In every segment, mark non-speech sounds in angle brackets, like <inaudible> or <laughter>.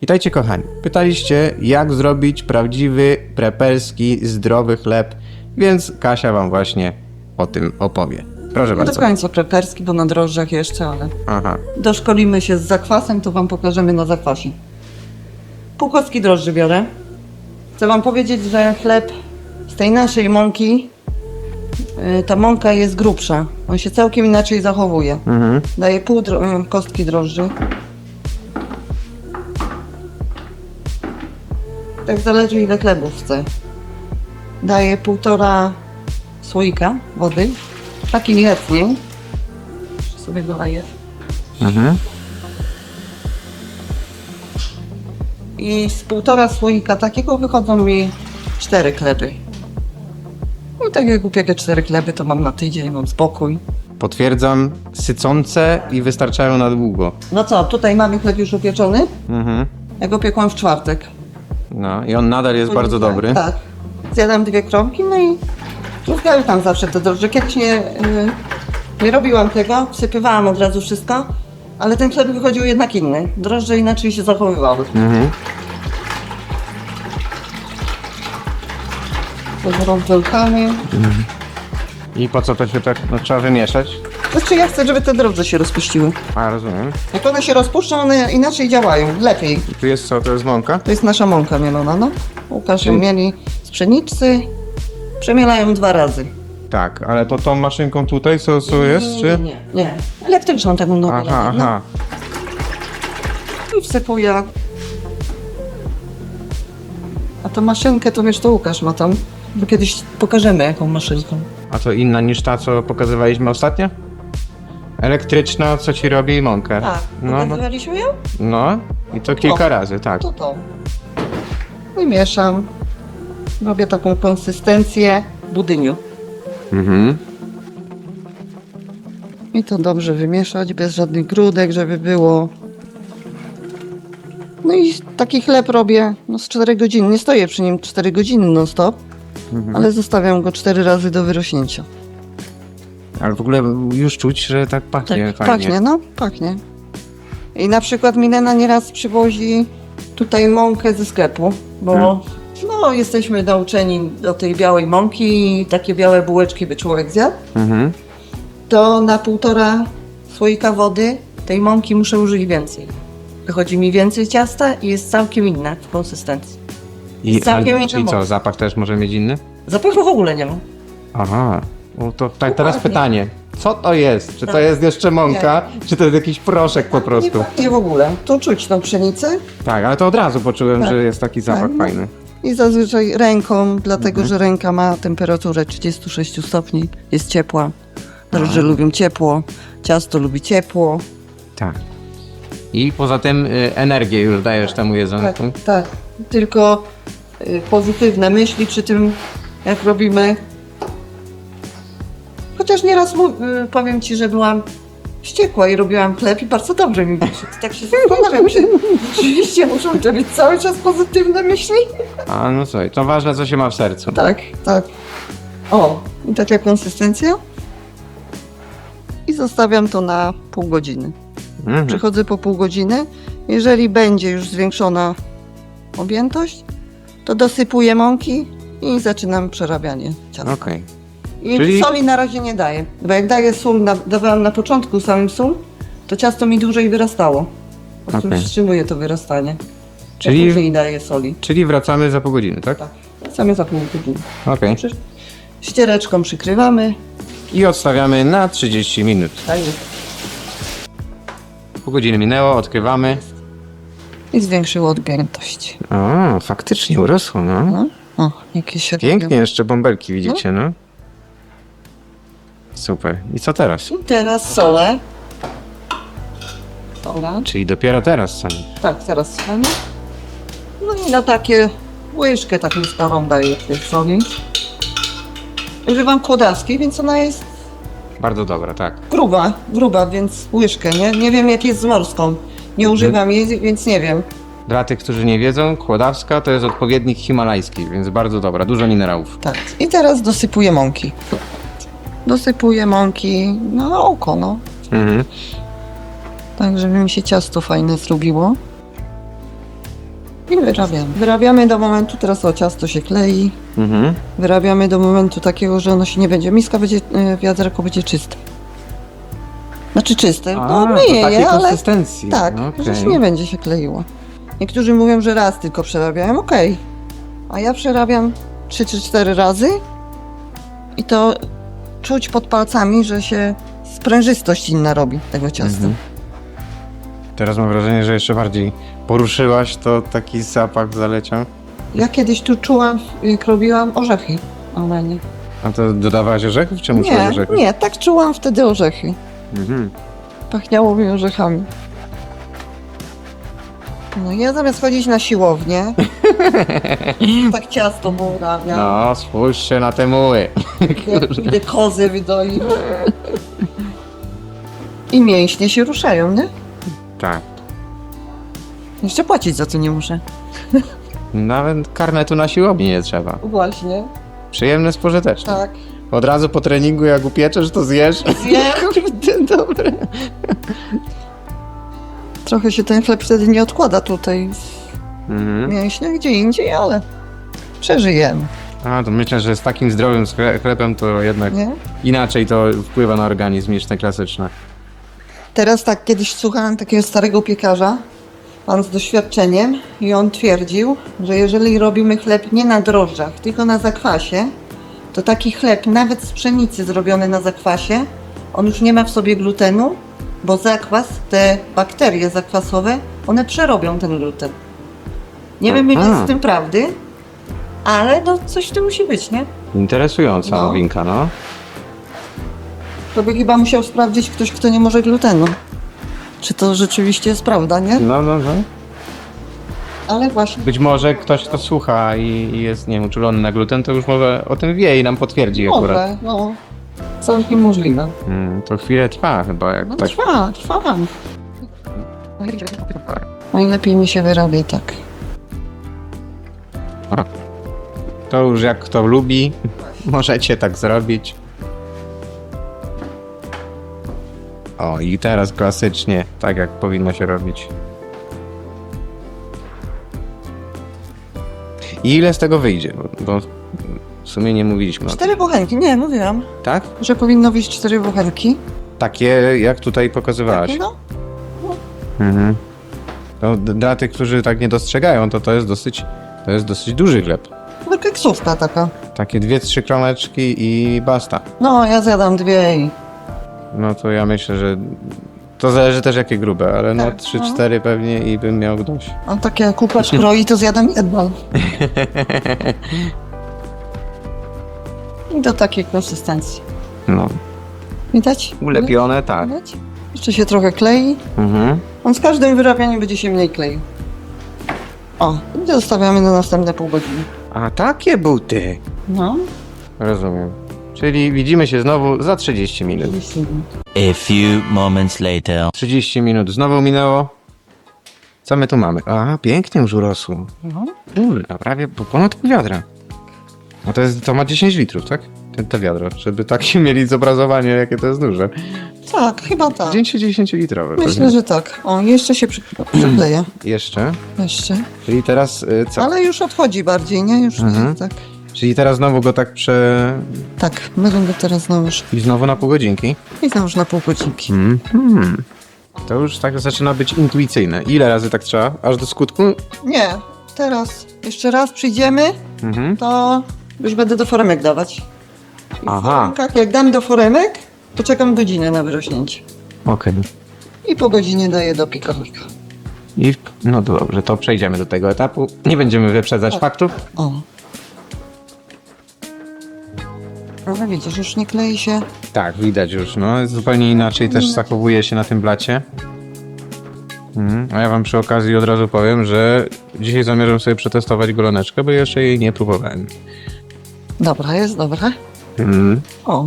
Witajcie kochani. Pytaliście, jak zrobić prawdziwy preperski, zdrowy chleb, więc Kasia wam właśnie o tym opowie. Proszę Nie do bardzo. końca preperski, bo na drożdżach jeszcze, ale Aha. doszkolimy się z zakwasem, to wam pokażemy na zakwasie. Pół kostki drożdży biorę. Chcę wam powiedzieć, że chleb z tej naszej mąki, y, ta mąka jest grubsza. On się całkiem inaczej zachowuje. Mhm. Daję pół dro- y, kostki drożdży. Tak zależy ile chlebów chcę. Daję półtora słoika wody. Taki niechętniej. Sobie doleję. Mhm. I z półtora słoika takiego wychodzą mi cztery chleby. No i tak jak upiekę cztery chleby, to mam na tydzień, mam spokój. Potwierdzam, sycące i wystarczają na długo. No co, tutaj mamy chleb już upieczony. Mhm. Ja go piekłam w czwartek. No i on nadal jest bardzo Poniedziałek, dobry. Tak. Zjadam dwie kromki, no i trufkały tam zawsze te drożdże. Kiedyś nie, y, nie robiłam tego, wsypywałam od razu wszystko, ale ten chleb wychodził jednak inny. Drożdże inaczej się zachowywały. Mhm. To rozdzielkamy. I po co to się tak no, trzeba wymieszać? Znaczy ja chcę, żeby te drożdże się rozpuściły. A, rozumiem. Jak one się rozpuszczą, one inaczej działają, lepiej. I tu jest co? To jest mąka? To jest nasza mąka mielona, no. Łukasz ją mieli z pszenicy. Przemielają dwa razy. Tak, ale to tą maszynką tutaj co, co jest, Nie, czy? nie, nie. Elektryczną taką nową. Aha, aha. I wsypuję. A tą maszynkę to wiesz, to Łukasz ma tam. Bo kiedyś pokażemy jaką maszynką. A to inna niż ta, co pokazywaliśmy ostatnio? Elektryczna, co ci robi mąkę. Tak, No, no, pokazywaliśmy ją? no. I to kilka O. razy, tak. To to. I mieszam. Robię taką konsystencję budyniu. Mhm. I to dobrze wymieszać, bez żadnych grudek, żeby było. No i taki chleb robię no z 4 godziny. Nie stoję przy nim 4 godziny non stop, Mhm. ale zostawiam go 4 razy do wyrośnięcia. Ale w ogóle już czuć, że tak pachnie Tak, fajnie. pachnie, no, pachnie. I na przykład Milena nieraz przywozi tutaj mąkę ze sklepu, bo Hmm. no, jesteśmy nauczeni do tej białej mąki i takie białe bułeczki by człowiek zjadł. Mhm. to na półtora słoika wody tej mąki muszę użyć więcej. Wychodzi mi więcej ciasta i jest całkiem inna w konsystencji. I, Całkiem inna czyli co, moc. zapach też może mieć inny? Zapachu w ogóle nie ma. Aha. No to tak, teraz Dokładnie. pytanie. Co to jest? Czy to Tak. jest jeszcze mąka, czy to jest jakiś proszek po Nie prostu? pachnie w ogóle. To czuć tą pszenicę Tak, ale to od razu poczułem, Tak. że jest taki zapach Tak, no. fajny. i zazwyczaj ręką, dlatego Mhm. że ręka ma temperaturę 36 stopni, jest ciepła. Drożdże lubią ciepło, ciasto lubi ciepło. Tak. I poza tym y, energię już dajesz temu Tak, jedzonku. tak. Tylko y, pozytywne myśli przy tym, jak robimy. Chociaż nieraz mu, y, powiem Ci, że byłam wściekła i robiłam chleb i bardzo dobrze mi wyszedł. Tak się zastanawiam, czy rzeczywiście muszą to cały czas pozytywne myśli? A no co, to ważne co się ma w sercu. Tak, tak. O, i taka konsystencja. I zostawiam to na pół godziny. Mhm. Przychodzę po pół godziny. Jeżeli będzie już zwiększona objętość, to dosypuję mąki i zaczynam przerabianie ciasta. Okej. I Czyli- soli na razie nie daję, bo jak daję sól, na, dawałam na początku samym sól, to ciasto mi dłużej wyrastało. Po prostu Okej. wstrzymuje to wyrastanie. Czyli- później daję soli. Czyli wracamy za pół godziny, tak? Tak. Same za pół godziny. Okej. Przy- Ściereczką przykrywamy. I odstawiamy na 30 minut. Tak jest. Pół godziny minęło, odkrywamy. I zwiększyło objętość. O, faktycznie urosło, no. No. O, jakieś się Pięknie, jeszcze bąbelki widzicie, no. Super. I co teraz? I teraz solę. Sola. Czyli dopiero teraz sami. Tak, teraz solę. No i na takie łyżkę taką starą daję tej soli. Używam kłodarskiej, więc ona jest Bardzo dobra, tak. gruba, gruba, więc łyżkę, nie? Nie wiem jak jest z morską. Nie używam jej, więc nie wiem. Dla tych, którzy nie wiedzą, kłodawska to jest odpowiednik himalajski, więc bardzo dobra, dużo minerałów. Tak. I teraz dosypuję mąki. Dosypuję mąki na oko, no. Mhm. Tak, żeby mi się ciasto fajne zrobiło. I wyrabiamy. Wyrabiamy do momentu, teraz o ciasto się klei. Mhm. Wyrabiamy do momentu takiego, że ono się nie będzie, miska będzie, y, wiaderko będzie czyste. Znaczy czyste, no to myje takiej je, ale konsystencji. tak, No, że się nie będzie się kleiło. Niektórzy mówią, że raz tylko przerabiałem, okej. A ja przerabiam 3 czy 4 razy i to czuć pod palcami, że się sprężystość inna robi tego ciasta. Mhm. Teraz mam wrażenie, że jeszcze bardziej poruszyłaś, to taki zapach zaleciał. Ja kiedyś tu czułam, jak robiłam orzechy. Ale nie. A to dodawałaś orzechów, czy musiałaś Nie, orzechów? nie, tak czułam wtedy orzechy. Mhm. Pachniało mi orzechami. No ja zamiast chodzić na siłownię, <laughs> <laughs> tak ciasto mu urabiam. No, spójrzcie na te muły. Idę kozę wydoić. I mięśnie się ruszają, nie? Tak. Jeszcze płacić za to nie muszę. Nawet karnetu na siłowni nie trzeba. Właśnie, Przyjemne, spożyteczne. tak. Od razu po treningu, jak upieczesz, to zjesz. Zjem. <laughs> Kurde, dobre. Trochę się ten chleb wtedy nie odkłada tutaj Mhm. mięśniach, gdzie indziej, ale przeżyjemy, A, to myślę, że z takim zdrowym skle- chlebem to jednak nie? inaczej to wpływa na organizm niż te klasyczne. Teraz tak, kiedyś słuchałam takiego starego piekarza, pan z doświadczeniem, i on twierdził, że jeżeli robimy chleb nie na drożdżach, tylko na zakwasie, to taki chleb, nawet z pszenicy zrobiony na zakwasie, on już nie ma w sobie glutenu, bo zakwas, te bakterie zakwasowe, one przerobią ten gluten. Nie wiem, ile jest w tym prawdy, ale no coś tym musi być, nie? Interesująca No. nowinka, no. To by chyba musiał sprawdzić ktoś, kto nie może glutenu. Czy to rzeczywiście jest prawda, nie? No, no, no. Ale właśnie. Być może ktoś, kto słucha i i jest, nie wiem, uczulony na gluten, to już może o tym wie i nam potwierdzi akurat. Może, no. Całkiem możliwe. Mm, to chwilę trwa chyba, jak No tak. trwa, trwa. Najlepiej mi się wyrabia tak. To już jak kto lubi, możecie tak zrobić. O, i teraz klasycznie, tak jak powinno się robić. I ile z tego wyjdzie? Bo, bo w sumie nie mówiliśmy o tym. Cztery bochenki, nie, mówiłam, Tak? że powinno wyjść cztery bochenki. Takie, jak tutaj pokazywałaś. Takie no. Mhm. To d- dla tych, którzy tak nie dostrzegają, to to jest dosyć, to jest dosyć duży chleb. No keksówka taka. Takie dwie, trzy kromeczki i basta. No, ja zjadam dwie i... No to ja myślę, że to zależy też jakie grube, ale no Tak, 3-4 pewnie i bym miał dość. A takie jak kupasz <laughs> kroi, to zjadam jedną. <laughs> I do takiej konsystencji. No. Widać? Ulepione, tak. Widać? Jeszcze się trochę klei. Mhm. On z każdym wyrabianiem będzie się mniej kleił. O, i zostawiamy na następne pół godziny. A takie buty. No, Rozumiem. Czyli widzimy się znowu za 30 minut. jeśli... A few moments later. 30 minut znowu minęło. Co my tu mamy? A, pięknie już urosło. No. Kurna, prawie po- ponad pół wiadra. A to, jest, to ma 10 litrów, tak? Te, te wiadro, żeby tak <laughs> mieli zobrazowanie, jakie to jest duże. Tak, chyba tak. 10 litrowe. Myślę, że tak. O, jeszcze się przy- <clears throat> przykleja. Jeszcze. Jeszcze. Czyli teraz y, co? Ale już odchodzi bardziej, nie? Już Mhm. nie, tak. Czyli teraz znowu go tak prze... Tak, będę go teraz znowuż. I znowu na pół godzinki? I znowuż na pół godzinki. Mhm. To już tak zaczyna być intuicyjne. Ile razy tak trzeba? Aż do skutku? Nie, teraz jeszcze raz przyjdziemy, Mhm. to już będę do foremek dawać. I w Aha. foremkach, jak dam do foremek, to czekam godzinę na wyrośnięcie. Okej. I po godzinie daję do piekarnika. I no dobrze, to przejdziemy do tego etapu. Nie będziemy wyprzedzać faktów. O. Ale widzisz, już nie klei się. Tak, widać już, no. Zupełnie inaczej też zachowuje się na tym blacie. Mhm. A ja wam przy okazji od razu powiem, że dzisiaj zamierzam sobie przetestować goloneczkę, bo jeszcze jej nie próbowałem. Dobra, jest dobra. Mhm. O.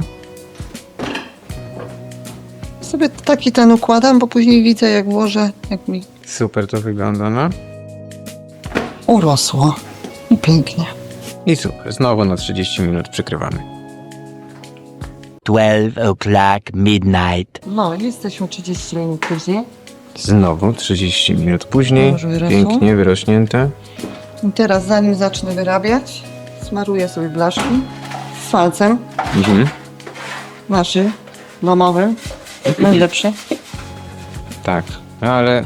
Sobie taki ten układam, bo później widzę jak włożę, jak mi Super to wygląda, no. urosło. I pięknie. I super, znowu na 30 minut przykrywamy. 12 o'clock midnight. No, jesteśmy 30 minut później. Znowu 30 minut później. Może wyrosło? Pięknie wyrośnięte. I teraz zanim zacznę wyrabiać, smaruję sobie blaszki z smalcem Mhm. naszy domowy, najlepszy. Tak. No ale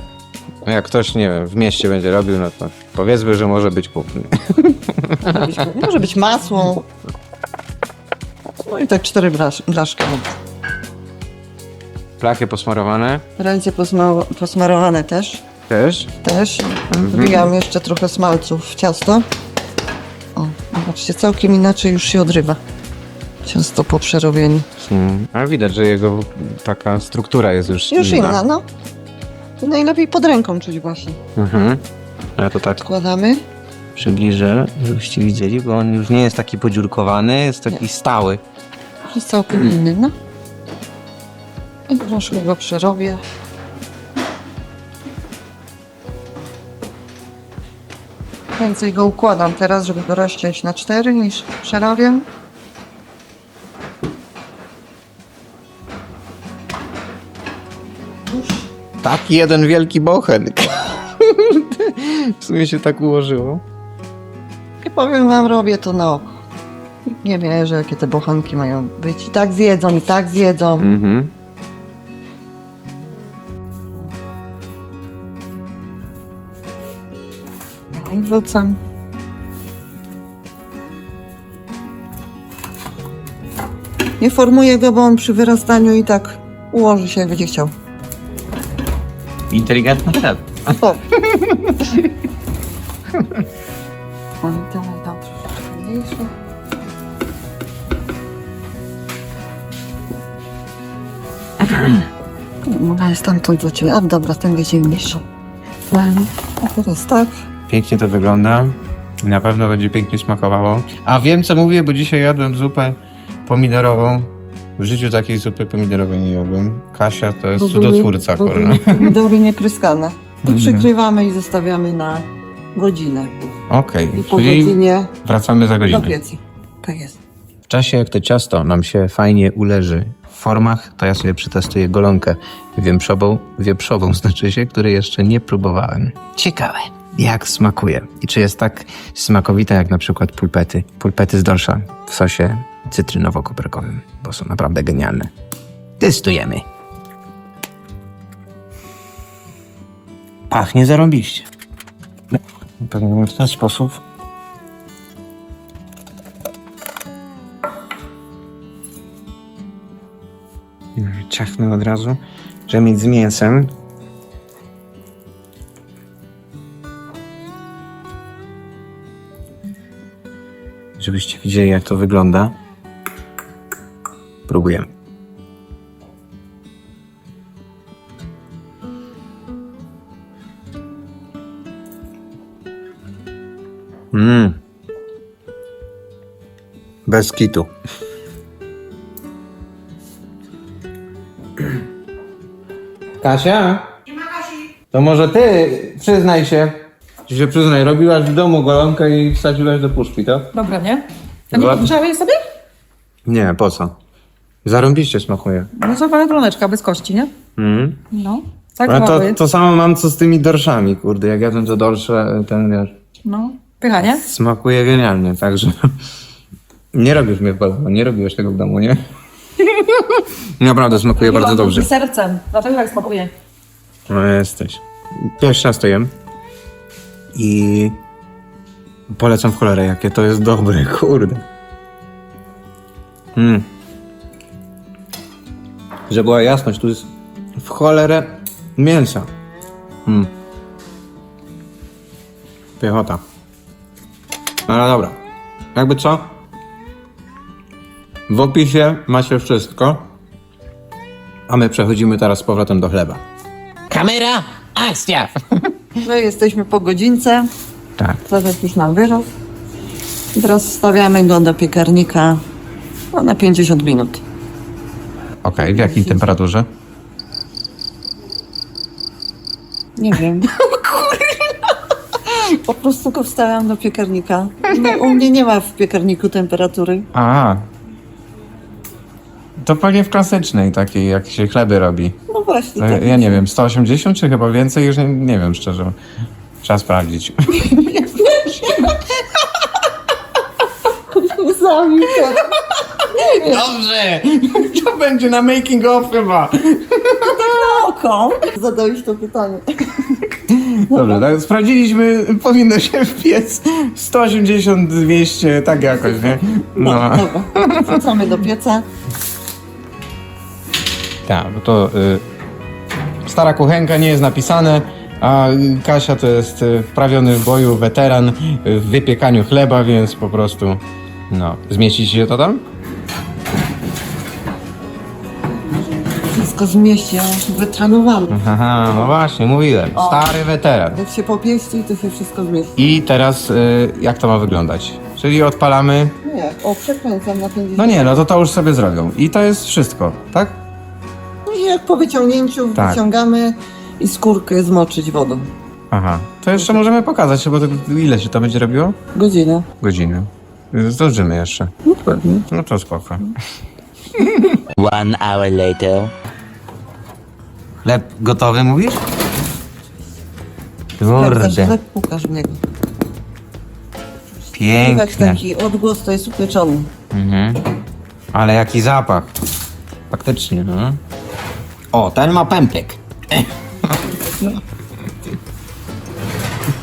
jak ktoś, nie wiem, w mieście będzie robił, no to powiedzmy, że może być kupny. Może być, może być masło. No i tak cztery blasz, blaszki. Plachy posmarowane. Ręce posma- posmarowane też. Też. Też. Wbijam jeszcze trochę smalców w ciasto. O, zobaczcie, całkiem inaczej już się odrywa. Ciasto po przerobieniu. Mm. Ale widać, że jego taka struktura jest już Już inna, no. I najlepiej pod ręką czuć właśnie. Mhm. Ja to tak Wkładamy. przybliżę, żebyście widzieli, bo on już nie jest taki podziurkowany, jest taki stały. Jest całkiem inny, no. I troszkę go przerobię. Więcej go układam teraz, żeby go rozciąć na cztery niż przerabiam. Taki jeden wielki bochen. w sumie się tak ułożyło. I powiem wam, robię to na oko. Nie wierzę, jakie te bochanki mają być. I tak zjedzą, i tak zjedzą. Mhm. I wrzucam. Nie formuję go, bo on przy wyrastaniu i tak ułoży się, jak będzie chciał. Inteligentny. O. Oj, dawaj, dam troszeczkę mniejszy. Ona jest tamtąd do ciebie. A dobra, ten będzie mniejszy. A teraz tak. Pięknie to wygląda. Na pewno będzie pięknie smakowało. A wiem co mówię, bo dzisiaj jadłem zupę pomidorową. W życiu takiej zupy pomidorowej nie jadłem. Kasia to jest cudotwórca, były- kurna. bo były Pomidory niepryskane. I Mhm. przykrywamy i zostawiamy na godzinę. Okej, I po czyli godzinie wracamy za do godzinę. Tak jest. W czasie jak to ciasto nam się fajnie uleży w formach, to ja sobie przetestuję golonkę wieprzową, wieprzową <laughs> znaczy się, której jeszcze nie próbowałem. Ciekawe, jak smakuje i czy jest tak smakowita jak na przykład pulpety. Pulpety z dorsza w sosie cytrynowo-koperkowym, bo są naprawdę genialne. Testujemy. Pachnie zarąbiście. Pewnie w ten sposób ciachnę od razu, żeby mieć z mięsem. Żebyście widzieli, jak to wygląda. Próbujemy. Mmm. Bez kitu. Kasia? To może ty przyznaj się. Czy się przyznaj, robiłaś w domu golonkę i wsadziłaś do puszki, tak? Dobra, nie? A nie podgrzałeś sobie? Nie, po co? Zarąbiście smakuje. No to walentroneczka bez kości, nie? Mm. No. Tak Ale to, to samo mam co z tymi dorszami, kurde. Jak jadłem to dorsze, ten wiesz, No. Pycha, nie? smakuje genialnie, także... <laughs> Nie robisz mnie w domu, nie robiłeś tego w domu, nie? <laughs> Naprawdę smakuje bardzo dobrze. Sercem. Dlatego tak smakuje. No jesteś. Pierwszy raz to jem. I polecam w cholerę, jakie to jest dobre, <laughs> kurde. Mm. Że była jasność, tu jest w cholerę mięsa. Mm. Piechota. No ale dobra. Jakby co? W opisie macie wszystko. A my przechodzimy teraz z powrotem do chleba. Kamera, akcja! <laughs> My jesteśmy po godzince. Tak. Zaraz już nam wyrósł. Teraz wstawiamy go do piekarnika no, na 50 minut. Okej, w jakiej temperaturze? Nie wiem. <laughs> Po prostu go wstawiam do piekarnika. No, u mnie nie ma w piekarniku temperatury. A. To pewnie w klasycznej takiej, jak się chleby robi. No właśnie. Tak. Ja nie wiem, 180 czy chyba więcej? Już nie, nie wiem szczerze. Trzeba sprawdzić. <laughs> Sami to. Dobrze! <laughs> To będzie na making of chyba. Oko. Zadałeś to pytanie. Dobrze, tak, sprawdziliśmy, powinno się wpiec 180, 200, tak jakoś, nie? No. Dobra, wrzucamy do pieca. Tak, bo to y, stara kuchenka nie jest napisane, a Kasia to jest y, wprawiony w boju weteran y, w wypiekaniu chleba, więc po prostu, no, zmieści się to tam? Wszystko zmieści, ja już wytrenowany. Aha, no właśnie, mówiłem, stary weteran. Jak się popieści, to się wszystko zmieści. I teraz y, jak to ma wyglądać? Czyli odpalamy, Nie, o, przekręcam na 50. no nie, no to to już sobie zrobią. I to jest wszystko, tak? No i jak po wyciągnięciu Tak. wyciągamy i skórkę zmoczyć wodą. Aha, to jeszcze możemy pokazać, bo to, ile się to będzie robiło? Godzinę. Godzinę. Zdążymy jeszcze. No pewnie. No to spoko. One hour later. Chleb gotowy mówisz? Tak, tak, pukasz w niego. Słychać taki odgłos, to jest upieczony. Mhm. Ale jaki zapach. Faktycznie, no. O, ten ma pępek. <laughs>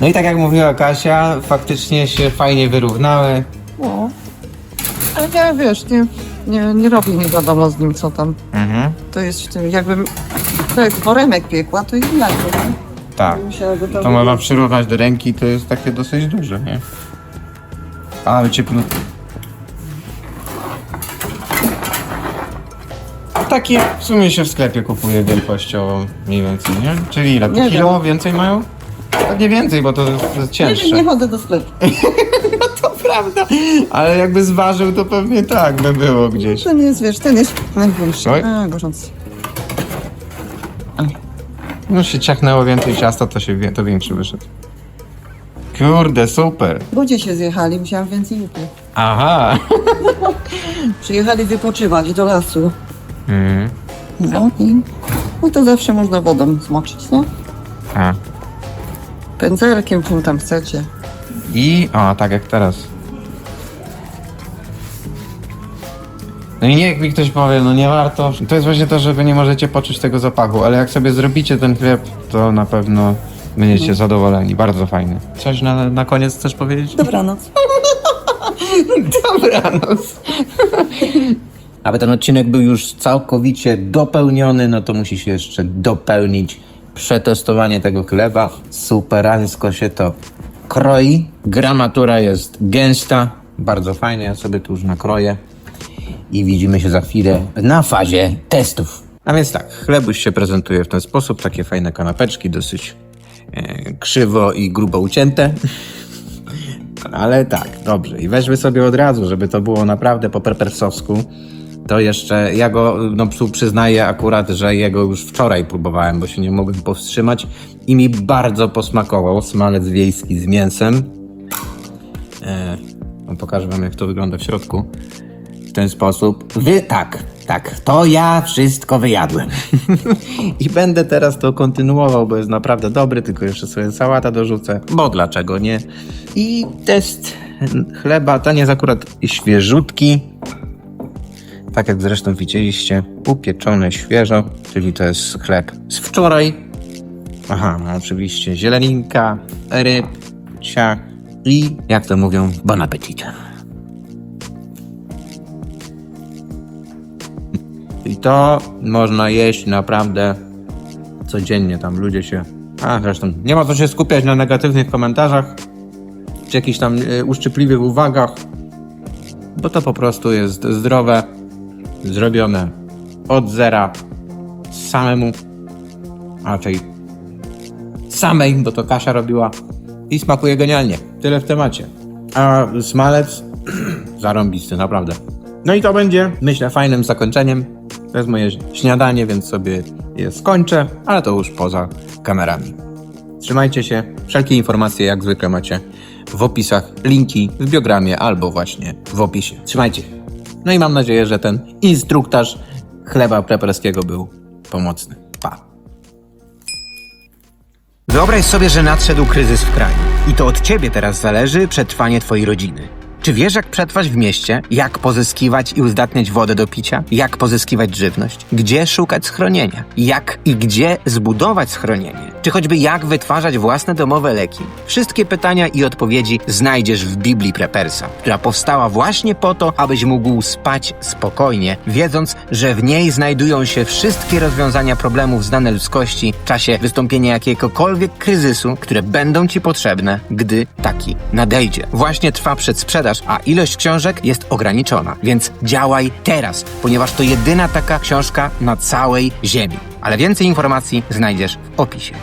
No i tak jak mówiła Kasia, faktycznie się fajnie wyrównały. No. Ale nie, wiesz, nie, nie, nie robi nie wiadomo z nim co tam. Mhm. To jest w tym, jakbym to jak foremek piekła, to inaczej. nie? Tak. Musiałaby to można przyrównać do ręki, to jest takie dosyć duże, nie? Ale cieplutko. Takie w sumie się w sklepie kupuje wielkością mniej więcej, nie? Czyli ile? Nie Kilo więcej mają? Pewnie więcej, bo to jest Nie, wiem, cięższe. nie chodzę do sklepu. <laughs> To prawda. Ale jakby zważył, to pewnie tak by było gdzieś. Ten jest, wiesz, ten jest największy. Oj. A, gorzący. No się ciachnęło więcej ciasta, to się wie- to większy wyszedł. Kurde, super. Ludzie się zjechali, musiałam więcej upiec. Aha. <laughs> Przyjechali wypoczywać do lasu. Mhm. No i no to zawsze można wodą zmoczyć, nie? A. Pędzelkiem, czym tam chcecie. I, o, tak jak teraz. No i niech mi ktoś powie, no nie warto. To jest właśnie to, że wy nie możecie poczuć tego zapachu, ale jak sobie zrobicie ten chleb, to na pewno będziecie zadowoleni. Bardzo fajny. Coś na, na koniec chcesz powiedzieć? Dobranoc. <laughs> Dobranoc. <laughs> Aby ten odcinek był już całkowicie dopełniony, no to musi się jeszcze dopełnić przetestowanie tego chleba. Superańsko się to kroi. Gramatura jest gęsta, bardzo fajnie. Ja sobie tu już nakroję i widzimy się za chwilę na fazie testów. A więc tak, chlebuś się prezentuje w ten sposób, takie fajne kanapeczki, dosyć e, krzywo i grubo ucięte. <laughs> Ale tak, dobrze. I weźmy sobie od razu, żeby to było naprawdę po prepersowsku. To jeszcze, ja go, no psu przyznaję akurat, że jego już wczoraj próbowałem, bo się nie mogłem powstrzymać i mi bardzo posmakował smalec wiejski z mięsem. E, no pokażę wam, jak to wygląda w środku. Ten sposób. Wy tak, tak, to ja wszystko wyjadłem. <laughs> I będę teraz to kontynuował, bo jest naprawdę dobry, tylko jeszcze sobie sałata dorzucę, bo dlaczego nie? I test chleba, ten jest akurat świeżutki, tak jak zresztą widzieliście, upieczony świeżo, czyli to jest chleb z wczoraj. Aha, no oczywiście zieleninka, ryb, ciach i, jak to mówią, Bon appetit. I to można jeść naprawdę codziennie. Tam ludzie się. A zresztą nie ma co się skupiać na negatywnych komentarzach czy jakichś tam y, uszczypliwych uwagach, bo to po prostu jest zdrowe, zrobione od zera, samemu, raczej samej, bo to Kasia robiła i smakuje genialnie. Tyle w temacie. A smalec <clears throat> zarąbisty, naprawdę. No i to będzie, myślę, fajnym zakończeniem. To jest moje śniadanie, więc sobie je skończę, ale to już poza kamerami. Trzymajcie się. Wszelkie informacje jak zwykle macie w opisach, linki w biogramie albo właśnie w opisie. Trzymajcie się. No i mam nadzieję, że ten instruktaż chleba preperskiego był pomocny. Pa. Wyobraź sobie, że nadszedł kryzys w kraju i to od ciebie teraz zależy przetrwanie twojej rodziny. Czy wiesz, jak przetrwać w mieście? Jak pozyskiwać i uzdatniać wodę do picia? Jak pozyskiwać żywność? Gdzie szukać schronienia? Jak i gdzie zbudować schronienie? Czy choćby jak wytwarzać własne domowe leki? Wszystkie pytania i odpowiedzi znajdziesz w Biblii Prepersa, która powstała właśnie po to, abyś mógł spać spokojnie, wiedząc, że w niej znajdują się wszystkie rozwiązania problemów znane ludzkości w czasie wystąpienia jakiegokolwiek kryzysu, które będą ci potrzebne, gdy taki nadejdzie. Właśnie trwa przedsprzedaż, a ilość książek jest ograniczona, więc działaj teraz, ponieważ to jedyna taka książka na całej Ziemi. Ale więcej informacji znajdziesz w opisie.